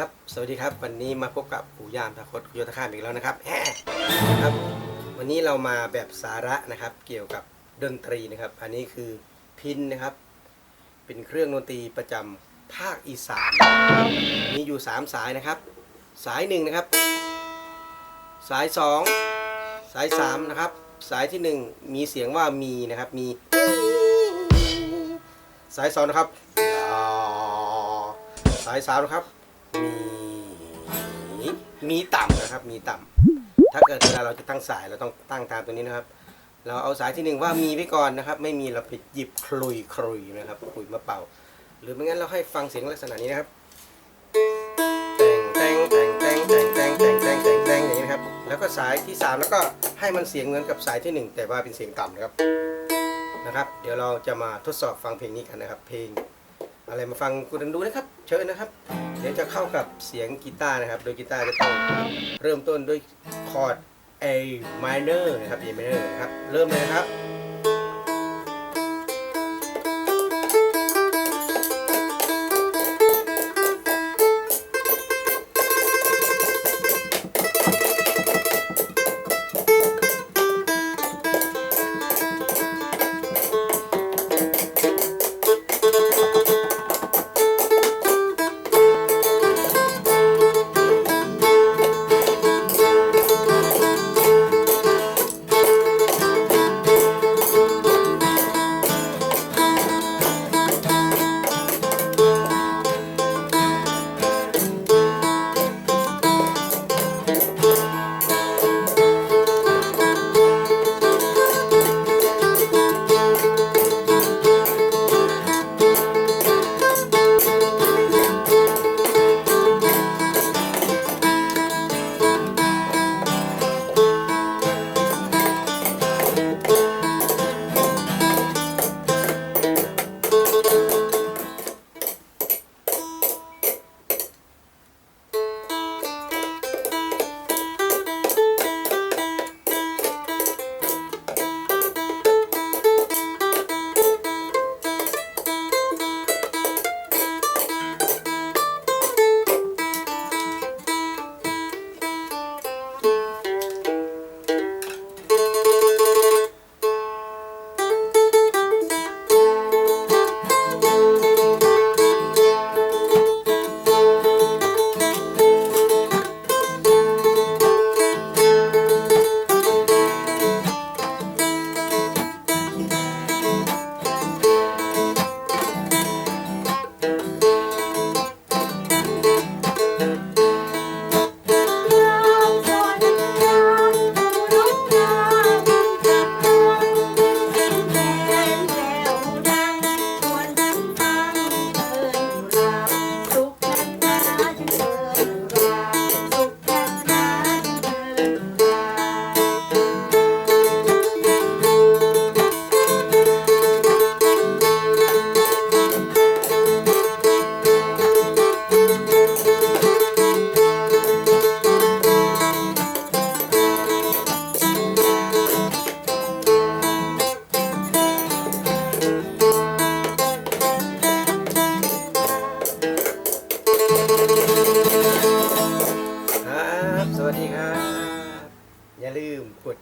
ครับ สวัสดีครับ วันนี้มาพบกับปู่ยามตะคดคุยตะข้ามอีกแล้วนะครับแหมครับ วันนี้เรามาแบบสาระนะครับ เกี่ยวกับดนตรีนะครับ อันนี้คือพินนะครับ เป็นเครื่องดนตรีประจำภาคอีสาน มีอยู่ 3 สายนะครับ สายหนึ่งนะครับ สาย 2 สาย3นะครับ สายทีหนึ่1 มีเสียงว่ามีนะครับ มี สาย2นะครับสาย3นะครับ มีมีต่ำนะครับ มีต่ำถ้าเกิดเวลาเราจะตั้งสายเราต้องตั้งตามตัวนี้นะครับ เราเอาสายที่หนึ่งว่ามีไว้ก่อนนะครับ ไม่มีเราไปหยิบคลุยคลุยนะครับคลุยมาเป่า หรือไม่งั้นเราให้ฟังเสียงลักษณะนี้นะครับแต่งแต่งแต่งแต่งแต่งแต่งแต่งแต่งแต่งอย่างนี้นะครับ แล้วก็สายที่สามแล้วก็ให้มันเสียงเหมือนกับสายที่หนึ่งแต่ว่าเป็นเสียงต่ำนะครับนะครับ เดี๋ยวเราจะมาทดสอบฟังเพลงนี้กันนะครับ เพลงอะไรมาฟังกูดันดูนะครับ เชิญนะครับ เดี๋ยวจะเข้ากับเสียงกีตาร์นะครับ โดยกีตาร์จะต้องเริ่มต้นด้วยคอร์ด A minor นะครับ A minor นะครับ เริ่มเลยนะครับครับ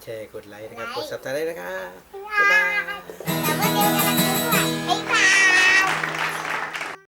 แชร์ กดไลค์นะครับ กดซับสไครต์นะครับบ๊ายบาย